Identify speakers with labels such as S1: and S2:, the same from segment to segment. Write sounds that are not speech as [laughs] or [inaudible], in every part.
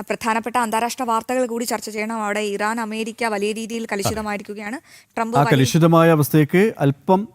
S1: പ്രധാനപ്പെട്ട അന്താരാഷ്ട്ര വാർത്തകൾ കൂടി ചർച്ച ചെയ്യണം. അവിടെ ഇറാൻ അമേരിക്ക വലിയ രീതിയിൽ കലുഷിതമായിരിക്കുകയാണ്. ട്രംപ്
S2: ആ കലുഷിതമായ അവസ്ഥയ്ക്ക് അല്പം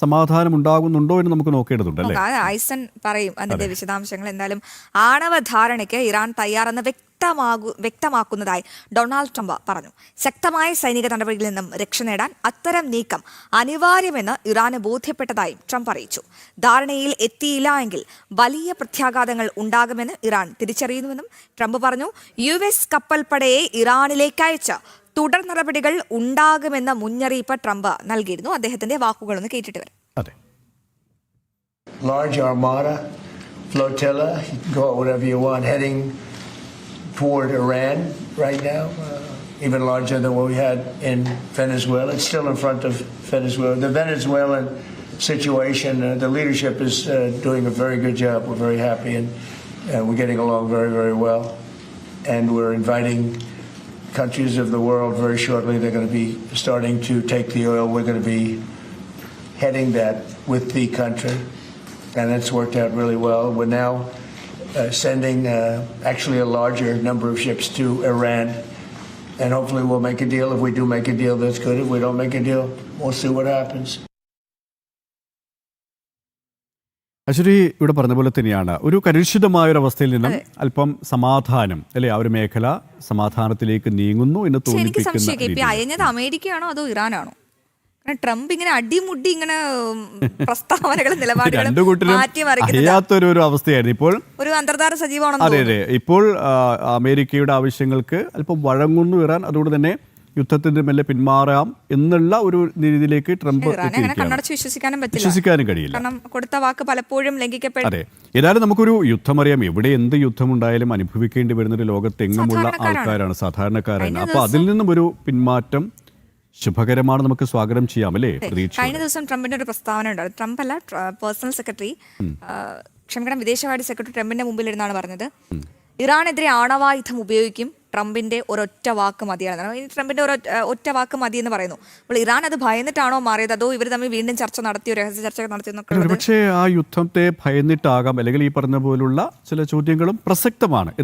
S2: സമാധാനം ഉണ്ടാകുന്നുണ്ടോ എന്ന് നമുക്ക് നോക്കേണ്ടതുണ്ട് അല്ലേ?
S1: ഐസൻ പറയും അതിന്റെ വിശദാംശങ്ങൾ. എന്തായാലും ആണവ ധാരണയ്ക്ക് ഇറാൻ തയ്യാറെന്ന് വ്യക്തമാകു വ്യക്തമാക്കുന്നതായി ഡൊണാൾഡ് ട്രംപ് പറഞ്ഞു. ശക്തമായ സൈനിക നടപടികളിൽ നിന്നും രക്ഷ നേടാൻ അത്തരം നീക്കം അനിവാര്യമെന്ന് ഇറാന് ബോധ്യപ്പെട്ടതായും ട്രംപ് അറിയിച്ചു. ധാരണയിൽ എത്തിയില്ല എങ്കിൽ വലിയ പ്രത്യാഘാതങ്ങൾ ഉണ്ടാകുമെന്ന് ഇറാൻ തിരിച്ചറിയുന്നുവെന്നും ട്രംപ് പറഞ്ഞു. യു എസ് കപ്പൽപ്പടയെ ഇറാനിലേക്ക് അയച്ച് തുടർ നടപടികൾ ഉണ്ടാകുമെന്ന മുന്നറിയിപ്പ് ട്രംപ് നൽകിയിരുന്നു അദ്ദേഹത്തിന്റെ വാക്കുകളൊന്ന് കേട്ടിട്ട് വരാം
S2: അതെ
S3: large armada, flotilla, you can call it whatever you want, heading toward Iran right now, uh, even larger than what we had in Venezuela. It's still in front of Venezuela. The Venezuelan situation, uh, the leadership is uh, doing a very good job. We're very happy and uh, we're getting along very, very well. And we're inviting countries of the world very shortly. They're going to be starting to take the oil. We're going to be heading that with the country, and it's worked out really well. We're now uh, sending uh, actually a larger number of ships to Iran, and hopefully we'll make a deal. If we do make a deal, that's good. If we don't make a deal, we'll see what happens.
S2: അശ്വരി ഇവിടെ പറഞ്ഞ പോലെ തന്നെയാണ്. ഒരു കലുഷിതമായ ഒരു അവസ്ഥയിൽ നിന്നും അല്പം സമാധാനം അല്ലെ? ആ ഒരു മേഖല സമാധാനത്തിലേക്ക് നീങ്ങുന്നു എന്ന്
S1: തോന്നിയത്
S2: തോന്നിപ്പിക്കുന്ന.
S1: അയഞ്ഞത് അമേരിക്കയാണോ അതോ ഇറാനാണോ? ട്രംപ് ഇങ്ങനെ അടിമുടി ഇങ്ങനെ പ്രസ്താവനകളും [laughs] നിലപാടുകളും
S2: അറിയാത്തൊരു ഒരു അവസ്ഥയായിരുന്നു. ഇപ്പോൾ
S1: ഒരു അന്തർധാര സജീവമാണെന്ന്
S2: അതെ അതെ. ഇപ്പോൾ അമേരിക്കയുടെ ആവശ്യങ്ങൾക്ക് അല്പം വഴങ്ങുന്നു ഇറാൻ. അതുകൊണ്ട് തന്നെ യുദ്ധത്തിന്റെ മെല്ലെ പിന്മാറാം എന്നുള്ള ഒരു രീതിയിലേക്ക് ട്രംപ്
S1: വിശ്വസിക്കാനും
S2: കഴിയില്ല.
S1: കൊടുത്ത വാക്ക് പലപ്പോഴും
S2: അതെ. ഏതായാലും നമുക്കൊരു യുദ്ധം അറിയാം എവിടെ എന്ത് യുദ്ധമുണ്ടായാലും അനുഭവിക്കേണ്ടി വരുന്ന ഒരു ലോകത്തെങ്ങുമുള്ള ആൾക്കാരാണ് സാധാരണക്കാരാണ്.
S1: അപ്പോൾ
S2: അപ്പൊ അതിൽ നിന്നും ഒരു പിന്മാറ്റം ശുഭകരമാണ് നമുക്ക് സ്വാഗതം ചെയ്യാം അല്ലേ?
S1: കഴിഞ്ഞ ദിവസം ട്രംപിന്റെ ഒരു പ്രസ്താവന ഉണ്ട്. ട്രംപ് അല്ല പേഴ്സണൽ സെക്രട്ടറി ക്ഷമിക്കണം വിദേശകാര്യ സെക്രട്ടറി ട്രംപിന്റെ മുമ്പിൽ ഇരുന്നാണ് പറഞ്ഞത്. ഇറാനെതിരെ ആണവായുധം ഉപയോഗിക്കും. ട്രംപിന്റെ ഒരൊറ്റ വാക്ക് മതിയാണ് ഇനി ട്രംപിന്റെ ഒരു ഒറ്റ വാക്ക് മതി എന്ന് പറയുന്നു. അപ്പോൾ ഇറാൻ അത് ഭയന്നിട്ടാണോ മാറിയത്? അതോ ഇവർ തമ്മിൽ വീണ്ടും ചർച്ച നടത്തിയോ? രഹസ്യ ചർച്ച നടത്തിയെന്നൊക്കെ
S2: പക്ഷേ ആ യുദ്ധത്തെ ഭയന്നിട്ടാകാം. അല്ലെങ്കിൽ ഈ പറഞ്ഞ പോലുള്ള ചില ചോദ്യങ്ങളും പ്രസക്തമാണ്.